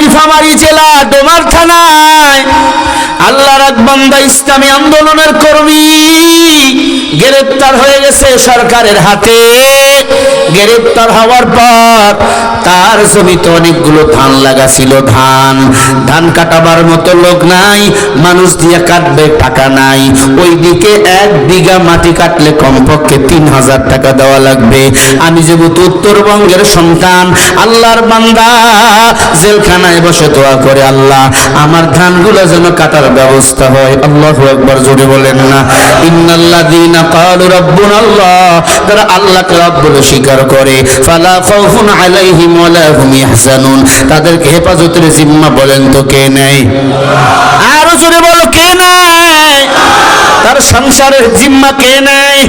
নীলফামারী জেলা ডোমার থানায়। আল্লাহর এক বান্দা ইসলামী আন্দোলনের কর্মী। গ্রেপ্তার হয়ে গেছে সরকারের হাতে। গ্রেপ্তার হওয়ার পর তার জমিতে অনেকগুলো ধান লাগা ছিল, ধান। ধান কাটাবার মতো লোক নাই, মানুষ দিয়ে কাটবে টাকা নাই। ওইদিকে এক বিঘা মাটি কাটলে কমপক্ষে তিন হাজার টাকা দেওয়া লাগবে। আমি যেহেতু উত্তরবঙ্গের সন্তান, আল্লাহর বান্দা, জেলখানায় বসে দোয়া করে আল্লাহ, আমার ধানগুলো যেন কাটার ব্যবস্থা হয়। আল্লাহ একবার জোরে বলেন না। রাব্বুনা আল্লাহ। তারা আল্লাহকে রব বলে স্বীকার করে। ফালা খাউফুন আলাইহিম ওয়ালা হুম ইয়াহজানুন। তাদেরকে হেফাজতের জিম্মা বলেন তো কে নেয়? আরও জোরে বলো, কে নেয়? তার সংসারের জিম্মা কে নেয়?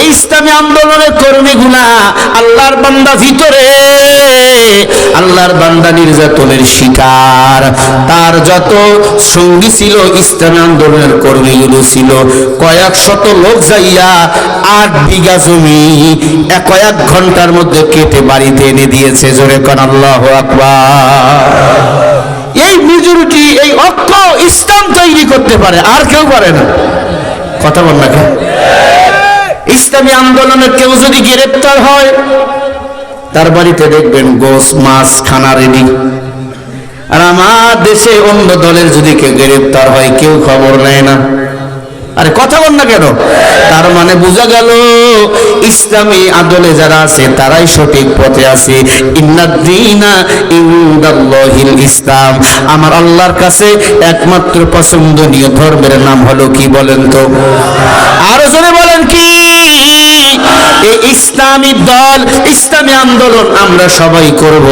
এই ইসলামী আন্দোলনের কর্মীগুলা আল্লাহর বান্দা ভিতরে। আল্লাহর বান্দা নির্যাতনের শিকার। তার যত সঙ্গী ছিল, ইসলামী আন্দোলনের কর্মীগুলো ছিল, কয়েক শত লোক যাইয়া আট বিঘা জমি এক কয়েক ঘণ্টার মধ্যে কেটে বাড়িতে এনে দিয়েছে। জোরে কন, আল্লাহ আকবার। এই মেজরিটি, এই অক্ষ ইসলাম তৈরি করতে পারে, আর কেউ পারে না। কথা বল না ইসলামী আন্দোলনে কেউ যদি গ্রেপ্তার হয়, তার বাড়িতে দেখবেন গোস, মাছ, খানা রেডি আর আমার দেশে অন্য দলের যদি কেউ গ্রেপ্তার হয়, কেউ খবর নেয় না। আরে কথা বল না কেন? তার মানে বোঝা গেল, ইসলামী আদলে যারা আছে, তারাই সঠিক পথে আছে। ইসলাম। আমার আল্লাহর কাছে একমাত্র পছন্দনীয় ধর্মের নাম হলো কি বলেন তো? আরও জোরে বলেন কি? এই ইসলামী দল, ইসলামী আন্দোলন আমরা সবাই করব।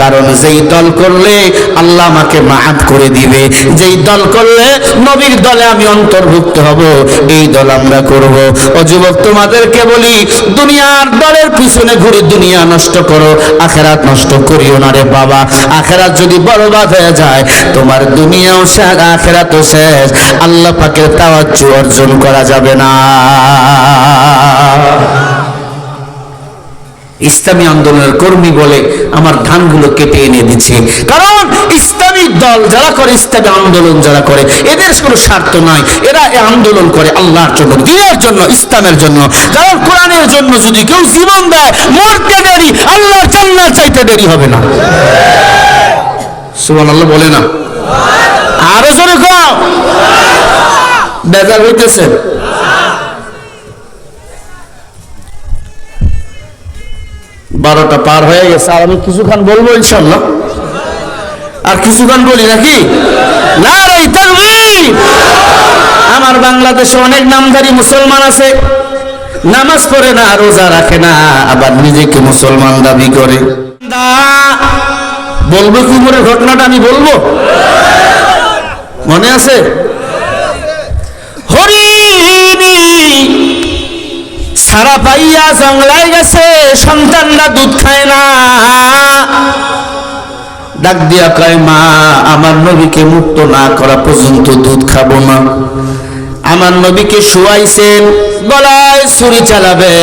কারণ যেই দল করলে আল্লাহ আমাকে মাফ করে দিবে। যেই দল করলে নবীর দলে আমি অন্তর্ভুক্ত হব, এই দল আমরা করব। ও যুবক, তোমাদেরকে বলি, দুনিয়ার দলের পিছনে ঘুরে দুনিয়া নষ্ট করো, আখেরাত নষ্ট করিও না রে বাবা। আখেরাত যদি বরবাদ হয়ে যায়, তোমার দুনিয়াও শেষ, আখেরাতও শেষ। আল্লাহ পাকের তাওয়াজ্জু অর্জন করা যাবে না। ইসলামী আন্দোলনের কর্মী বলে আমার ধানগুলো কেটে এনে দিচ্ছে। কারণ ইসলামী দল যারা করে, ইসলামী আন্দোলন যারা করে, এদের কোনো স্বার্থ নাই। এরা আন্দোলন করে আল্লাহর জন্য দিনের জন্য, ইসলামের জন্য। কারণ কোরআনের জন্য যদি কেউ জীবন দেয়, মরতে দেরি, আল্লাহর জান্নাত চাইতে দেরি হবে না। সুবহান আল্লাহ বলে না। আরও জোরে কও। বেজার হইতেছে। বারোটা পার হয়ে গেছে। আর আমি কিছুক্ষণ বলব ইনশাল্লাহ আর কিছুক্ষণ বলি নাকি? না আমার বাংলাদেশে অনেক নামধারী মুসলমান আছে। নামাজ পড়ে না, রোজা রাখে না, আবার নিজেকে মুসলমান দাবি করে। বলব কি করে ঘটনাটা আমি বলব? মনে আছে? সারা পাইয়া জংলায় গেছে, সন্তানরা দুধ খায় না। ডাক দিয়া কয়, মা, আমার নবীকে মুক্ত না করা পর্যন্ত দুধ খাব না। আমার নবীকে শুয়াইছেন, গলায় ছুরি চালাবে।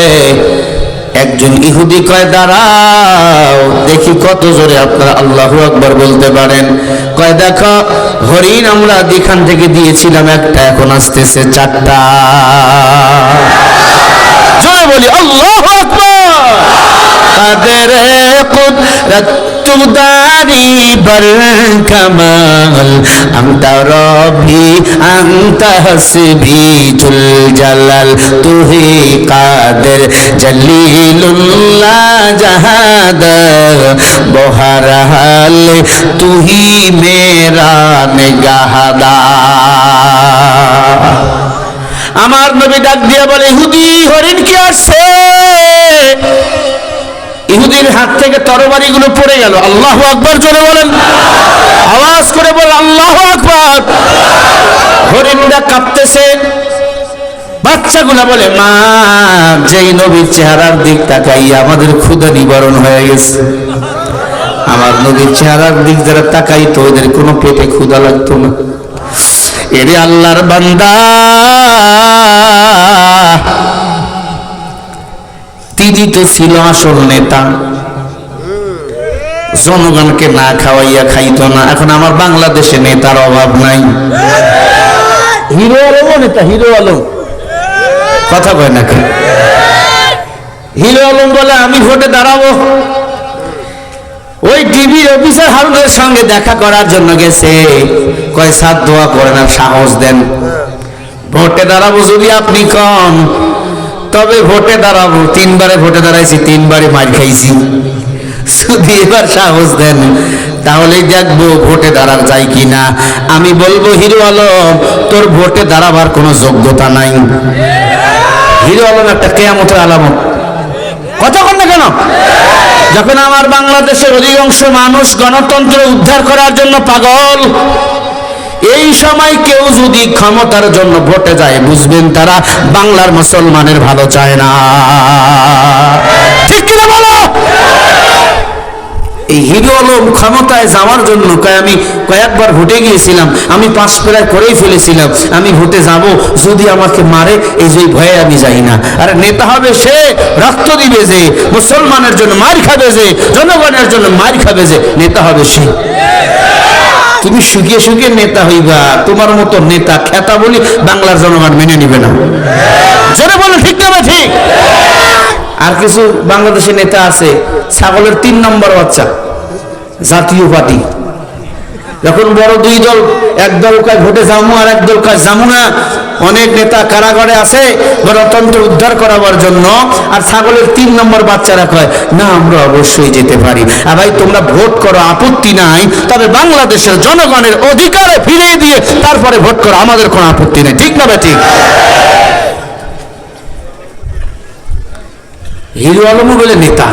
একজন ইহুদি কয়, দাঁড়াও, দেখি কত জোরে আপনারা আল্লাহু আকবার বলতে পারেন। কয়, দেখো, হরিণ আমরা যেখান থেকে দিয়েছিলাম, একটা এখন আসতেছে চারটা। জোরে বলি, আল্লাহ কাদের কুদরত তুদারি বর কামাল আন্তা রবি আন্তা হাসবি জুল জালাল, তুহি কাদের জলিলুল্লাহ জাহাদ বহরহাল তুহি মেরা নিগাহদার আমার নবী ডাক দিয়া বলে, ইহুদি হরিণ কি আসছে? ইহুদির হাত থেকে তরবারিগুলো পড়ে গেল। আল্লাহ আকবর জোরে বলেন। আওয়াজ করে বল, আল্লাহ আকবর। হরিণটা কাঁপতেছে। বাচ্চাগুলা বলে, মা, যেই নবীর চেহারার দিক তাকাইয়া আমাদের ক্ষুদা নিবারণ হয়ে গেছে। আমার নবীর চেহারার দিক যারা তাকাইতো, ওদের কোনো পেটে ক্ষুদা লাগতো না। এরে আল্লাহর বান্দা। তিনি তো ছিল আসল নেতা। জনগণকে না খাওয়াইয়া খাইতো না। এখন আমার বাংলাদেশে নেতার অভাব নাই। হিরো আলমও নেতা হিরো আলম। কথা কয় নাকি হিরো আলম বলে আমি ভোটে দাঁড়াবো। ওই টিভির অফিসার হারুনের সঙ্গে দেখা করার জন্য গেছে। কয় সাত দোয়া করেন, আর সাহস দেন। ভোটে দাঁড়াবো যদি আপনি কম তবে ভোটে দাঁড়াবো। তিনবারে ভোটে দাঁড়াইছি, তিনবারে মার খাইছি। যদি এবার সাহস দেন, তাহলেই দেখব ভোটে দাঁড়ার যায় কিনা। আমি বলব, হিরো আলম, তোর ভোটে দাঁড়াবার কোনো যোগ্যতা নাই। হিরো আলম একটা কেয়ামতের আলামত। কথা কন না কেন? যখন আমার বাংলাদেশের অধিকাংশ মানুষ গণতন্ত্র উদ্ধার করার জন্য পাগল, এই সময় কেউ যদি ক্ষমতার জন্য ভোটে যায়, বুঝবেন তারা বাংলার মুসলমানের ভালো চায় না ঠিক কিনা বলো এই হিরো আলম ক্ষমতায় যাওয়ার জন্য কয়, আমি কয়েকবার ভোটে গিয়েছিলাম, আমি পাস প্রায় করেই ফেলেছিলাম, আমি ভোটে যাব, যদি আমাকে মারে, এই যে ভয়ে আমি যাই না। আর নেতা হবে সে, রক্ত দিবে যে, মুসলমানের জন্য মার খাবে যে, জনগণের জন্য মার খাবে যে, নেতা হবে সে। তুমি শুকিয়ে শুকিয়ে নেতা হইবা, তোমার মতো নেতা, খেতা বলি বাংলার জনগণ মেনে নিবে না। জোরে বলো, ঠিক না ঠিক? আর কিছু বাংলাদেশের নেতা আছে, ছাগলের তিন নম্বর বাচ্চা, জাতীয় পার্টি। যখন বড় দুই দল, এক দল কয় ভোটে যাব আর এক দল কয় যাব না, অনেক নেতা কারাগারে আছে, গণতন্ত্র উদ্ধার করাবার জন্য, আর ছাগলের তিন নম্বর বাচ্চারা কয়, না, আমরা অবশ্যই যেতে পারি। আর ভাই, তোমরা ভোট করো, আপত্তি নাই, তবে বাংলাদেশের জনগণের অধিকারে ফিরিয়ে দিয়ে তারপরে ভোট করো, আমাদের কোনো আপত্তি নেই। ঠিক না ভাই, ঠিক? হিরো আলমও বলে নেতা।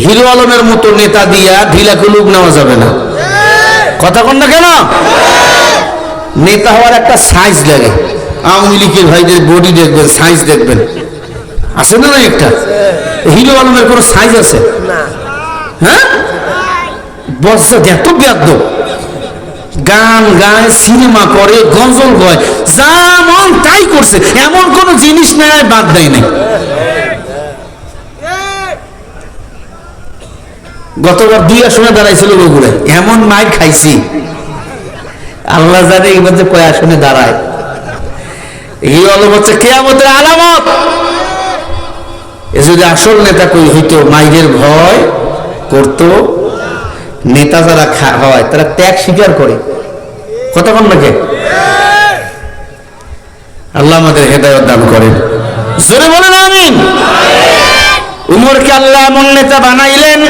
হিরো আলমের মতো নেতা দিয়া ঢিলা কুলুক নেওয়া যাবে না। কথা কন না কেন? নেতা হওয়ার একটা সাইজ লাগে। আওয়ামী লীগের ভাইদের বডি দেখবেন সাইজ দেখবেন। আছে না একটা? হিরো আলমের কোনো সাইজ আছে? হ্যাঁ? বর্ষা এত ব্যাদ্য গান গায়, সিনেমা করে, গজল গয়, যা মন তাই করছে। এমন কোন জিনিস নেয়, বাদ দেয় নাই। গতবার দুই আসনে দাঁড়াইছিল বগুড়ায় এমন মাইর খাইছি। আল্লাহ জানে এবার যে কয় আসনে দাঁড়ায়। এই অলম হচ্ছে কেয়ামতের আলামত। এ যদি আসল নেতা কই হইতো মাইরের ভয় করত, নেতা যারা হয়, তারা ত্যাগ স্বীকার করে। কতক্ষণ নাকি? আল্লাহ আমাদের হেদায়ত দান করেন। জোরে বলেন, আমিন। উমরকে আল্লাহ এমন নেতা বানাইলেন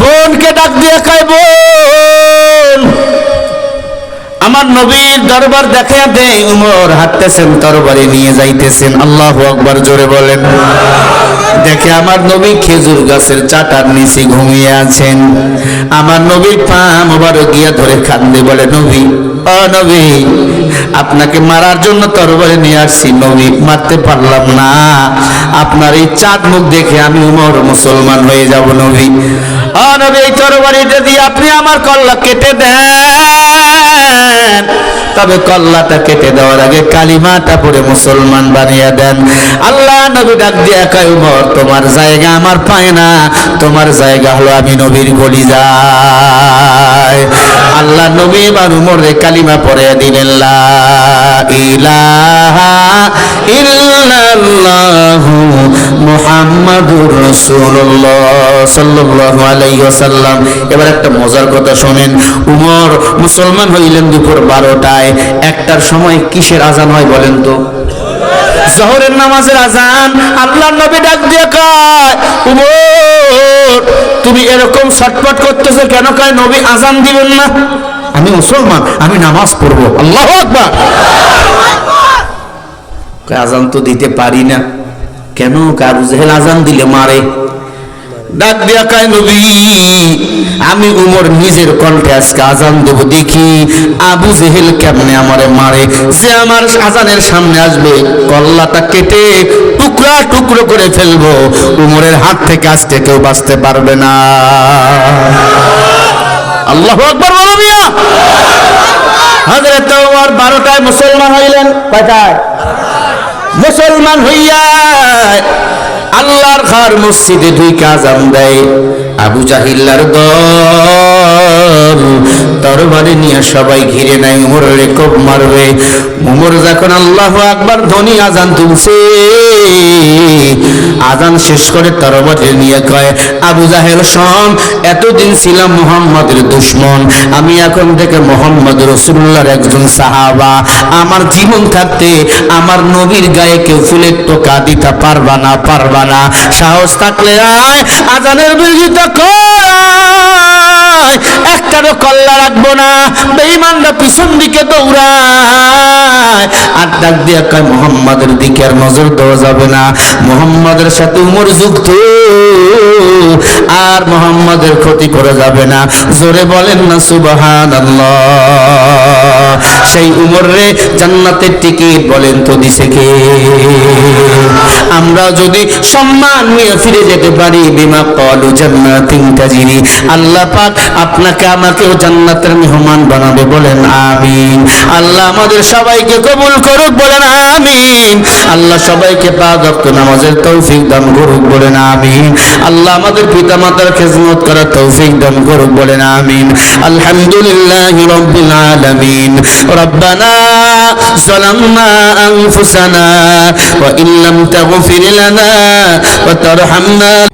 বোনকে ডাক দিয়ে কয়, বোন, আমার নবীর দরবার দেখা দে, উমর হাঁটতেছেন, তরবারি নিয়ে যাইতেছেন। আল্লাহ আকবার জোরে বলেন। দেখে আমার নবী খেজুর গাছের চাটার নিচে ঘুমিয়ে আছেন। আমার নবীর পা মোবারক গিয়া ধরে কান্দে বলে, নবী, ও নবী, আপনাকে মারার জন্য তরবারি নিয়ে আসছি, নবী, মারতে পারলাম না। আপনার এই চাঁদ মুখ দেখে আমি উমর মুসলমান হয়ে যাব, নবী। ও নবী, এই তরবারিটা দিয়ে আপনি আমার কল্লা কেটে দেন, তবে কল্লাটা কেটে দেওয়ার আগে কালিমাটা পড়ে মুসলমান বানিয়ে দেন। আল্লাহ নবী ডাক দিয়া কয়, উমর, তোমার জায়গা আমার পায় না, তোমার জায়গা হলো আমি নবীর গলি যায় আল্লাহ নবী এবার উমরে কালিমা পড়ে দিলেন ইলাহা ইল্লাল্লাহু মুহাম্মাদুর রাসূলুল্লাহ সাল্লাল্লাহু এবার একটা মজার কথা শুনেন। উমর মুসলমান হইলেন দুপুর বারোটায়। একটার সময় কিসের আজান হয় বলেন তো? জহরের নামাজের আজান। আল্লাহ নবী ডাক দিয়ে কয় তুমি এরকম ছটপট করতেছো কেন? কয়, নবী আজান দিবেন না। আমি মুসলমান, আমি নামাজ পড়ব। আল্লাহ আকবার। আজান তো দিতে পারি না। কেন কারু জেহেল আজান দিলে মারে? ডাক দিয়া কায়, নবী, আমি উমর নিজের কণ্ঠে আজকে আজান দেব, দেখি আবু জেহেল কেমনে আমারে মারে? যে আমার আজানের সামনে আসবে, কল্লাটা কেটে টুকরা টুকরো করে ফেলব। উমরের হাত থেকে আজকে কেউ বাঁচতে পারবে না। আল্লাহ আকবর মিয়া। হজরত ওমর বারোটায় মুসলমান হইলেন। কয়টায়? মুসলমান হইয়া আল্লাহর ঘর মসজিদে দুই কাজ দেয়। আবু জাহিল্লার দল তরবারে নিয়ে সবাই ঘিরে নাই উমর রে কোপ মারবে। উমর যখন আল্লাহ আকবার ধনী আজান তুলছে আজান শেষ করে তরবারি নিয়ে কয়, আবু জাহেল, শোন, এতদিন ছিলাম মোহাম্মদের দুশ্মন। আমি এখন থেকে মোহাম্মদ রসুল্লাহর একজন সাহাবা। আমার জীবন থাকতে আমার নবীর গায়ে কেউ ফুলের টোকা দিতে পারবা না পারবা না। সাহস থাকলে আয়, আজানের বিরোধিতা কর একটারও কল্লা রাখব না, বেঈমানরা পিছন দিকে দৌড়ায়। আর ডাক দিয়ে কয়, মোহাম্মদের দিকে আর নজর দেওয়া যাবে না। মোহাম্মদের সাথে উমর যুক্ত আর মোহাম্মদের ক্ষতি করে যাবে না। জোরে বলেন না সুবাহান সেই উমর রে জান্নাতের টিকিট বলেন তো দিছে কে? আমরা যদি সম্মান নিয়ে ফিরে যেতে পারি, বিমা কলু জান্নাতিন তাজিরি। আল্লাহ পাক আপনাকে আমাকেও জান্নাতের মেহমান বানাবে, বলেন আমিন। আল্লাহ আমাদের সবাইকে কবুল করুক, বলেন আমিন। আল্লাহ সবাইকে পাঁচ ওয়াক্ত নামাজের তৌফিক দান করুক, বলেন আমিন। আল্লাহ আমাদের পিতা মাতার খেজমত করার তৌফিক দান করুক, বলেন আমিন। আলহামদুলিল্লাহ রব্বিল আলামিন। রব্বানা সালামনা আনফুসানা ওয়া ইন লাম تغفر لنا وترحمنا.